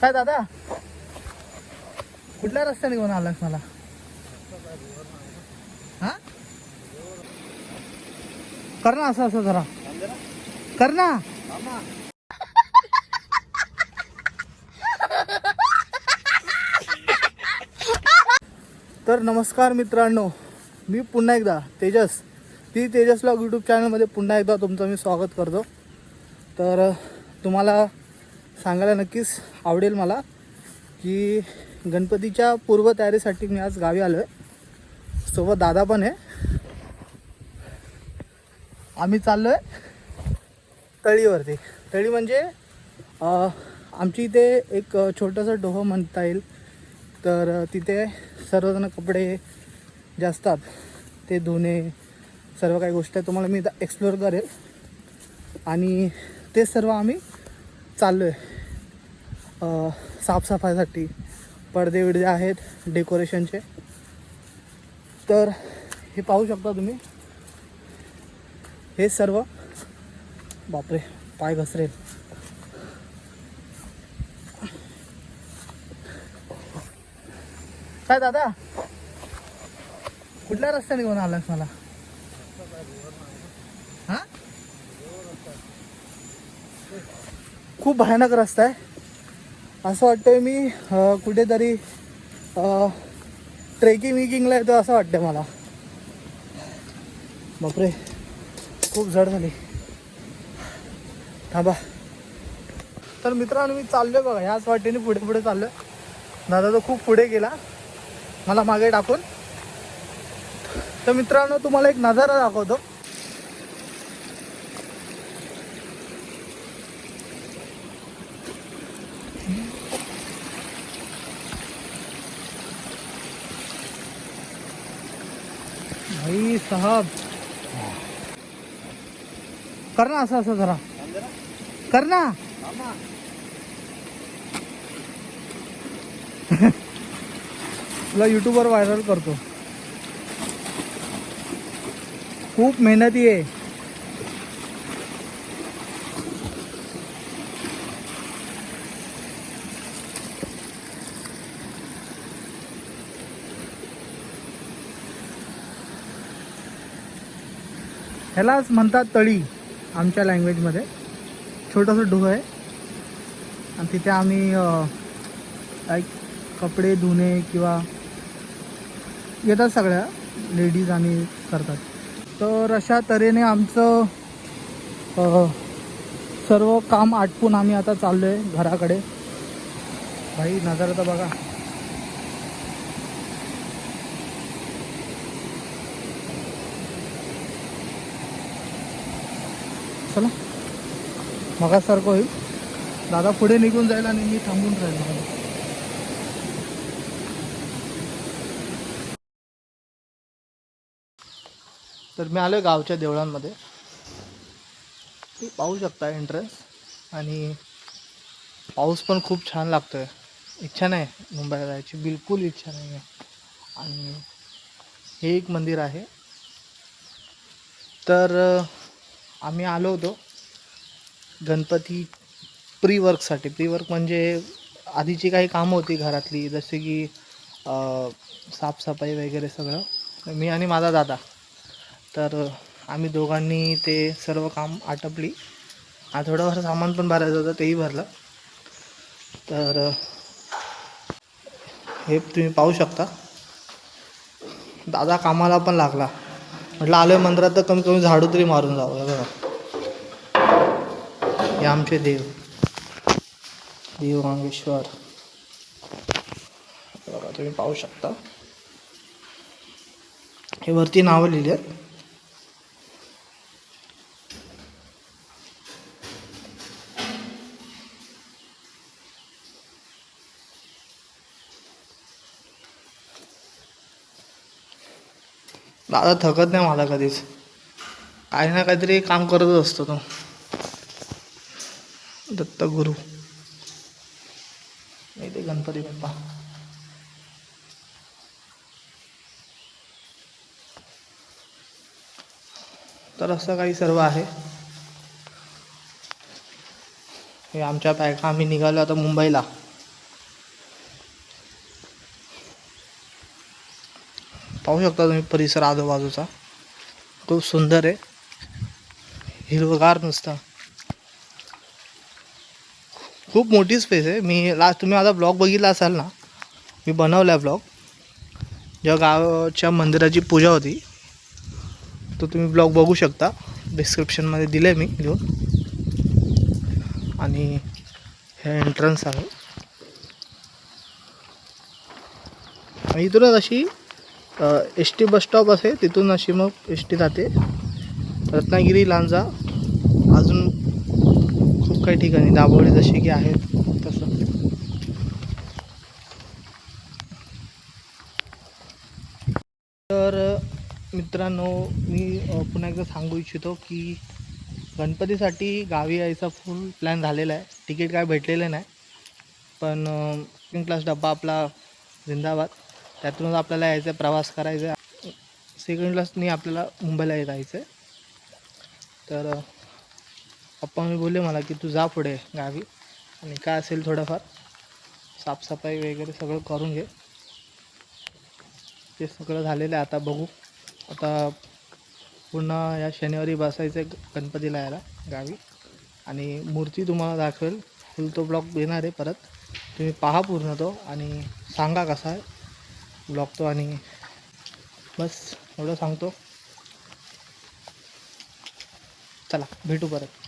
काय दादा? कुठल्या रस्त्याने घेऊन आलास मला? हा? कर ना असं असं जरा. कर ना. तर नमस्कार मित्रांनो मी पुन्हा एकदा तेजस. ती तेजस ब्लॉग यूट्यूब चॅनलमध्ये पुन्हा एकदा तुमचं मी स्वागत करतो. तर तुम्हाला सांगायला नक्कीच आवडेल मला की गणपतीच्या पूर्वतयारीसाठी मी आज गावी आलो आहे सोबत दादा पण आहे. आम्ही चाललो आहे तळीवरती. तळी म्हणजे आमची इथे एक छोटंसं डोह म्हणता येईल. तर तिथे सर्वजण कपडे जे असतात ते धुणे सर्व काही गोष्टी तुम्हाला मी एक्सप्लोर एक्सप्लोअर करेल. आणि ते सर्व आम्ही चाललो आहे साफसफाईसाठी पडदे विडदे आहेत डेकोरेशनचे. तर हे पाहू शकता तुम्ही. हे सर्व बापरे पाय घसरेल. काय दादा? कुठल्या रस्त्याने घेऊन आलास मला? खूप भयानक रस्ता आहे. असं वाटतंय मी कुठेतरी ट्रेकिंग विकिंगला येतो असं वाटतंय मला. बापरे खूप जड झाली. थांबा. तर मित्रांनो मी चाललोय बघा ह्याच वाटेने पुढे पुढे चाललोय. दादा तो खूप पुढे गेला. मला मागे टाकून. तर मित्रांनो तुम्हाला एक नजारा दाखवतो. भाई साहब। कर ना असं असं जरा। कर ना तुला युट्यूबवर व्हायरल करतो। खूप मेहनती आहे। ह्यालाच म्हणतात तळी आमच्या लँग्वेजमध्ये छोटंसं डोह आहे. आणि तिथे आम्ही लाईक कपडे धुणे किंवा येतात सगळ्या. लेडीज आणि करतात. तर अशा तऱ्हेने आमचं सर्व काम आटपून आम्ही आता चाललो आहे घराकडे. भाई नजारा तर बघा. चला मगासारखं होईल. दादा पुढे निघून जाईल आणि मी थांबून राहील. तर मी आलो गावच्या देवळांमध्ये. तुम्ही पाहू शकता एंट्रन्स आणि पाऊस पण खूप छान लागतोय. इच्छा नाही मुंबईला जायची. बिलकुल इच्छा नाही आहे. आणि हे एक मंदिर आहे. तर आम्ही आलो होतो गणपती प्री वर्कसाठी प्री वर्क म्हणजे आधीची काही कामं होती घरातली जसे की साफसफाई वगैरे सगळं. मी आणि माझा दादा. तर आम्ही दोघांनी ते सर्व काम आटपली. आ थोडंफार सामान पण भरायचं होतं तेही भरलं. तर हे तुम्ही पाहू शकता. दादा कामाला पण लागला. म्हटलं आलोय मंदिरात तर कमी कमी झाडू तरी मारून जावं बघा. हे आमचे देव. देव मांगेश्वर. बघा तुम्ही पाहू शकता. हे वरती नावं लिहिली आहेत. दादा थकत नाही मला कधीच. काही ना काहीतरी काम करतच असतो तो. दत्त गुरु. नाही ते गणपती बाप्पा. तर असं काही सर्व आहे. हे आमच्या बायका आम्ही निघालो आता मुंबईला. पाहू शकता तुम्ही परिसर आजूबाजूचा. खूप सुंदर आहे. हिरवगार नुसतं. खूप मोठी स्पेस आहे. मी लास्ट तुम्ही माझा ब्लॉग बघितला असाल ना मी बनवला आहे ब्लॉग जेव्हा गावच्या मंदिराची पूजा होती. तो तुम्ही ब्लॉग बघू शकता. डिस्क्रिप्शनमध्ये दिलं आहे मी लिहून. आणि हे एंट्रन्स आहे. आणि इथूनच अशी एस टी बसस्टॉप असे तिथून अशी मग एस टी जाते. रत्नागिरी लांजा अजून खूप काही ठिकाणी दाबोळी जशी की आहेत तसं. तर मित्रांनो मी पुन्हा एकदा सांगू इच्छितो की गणपतीसाठी गावी यायचा फुल प्लॅन झालेला आहे. तिकीट काय भेटलेलं नाही. पण सेकंड क्लास डब्बा आपला जिंदाबाद. त्यातूनच आपल्याला यायचं आहे प्रवास करायचा आहे सेकंड क्लासनी आपल्याला मुंबईला जायचं आहे तर पप्पा मी बोलले मला की तू जा पुढे गावी आणि काय असेल थोडंफार साफसफाई वगैरे सगळं करून घे. ते सगळं झालेलं आहे आता बघू. आता पुन्हा या शनिवारी बसायचं आहे गणपतीला यायला गावी. आणि मूर्ती तुम्हाला दाखवेल. फुल तो ब्लॉग येणार आहे परत. तुम्ही पहा पूर्ण तो आणि सांगा कसा आहे. ब्लॉग आणि बस एवढं सांगतो. चला भेटू परत.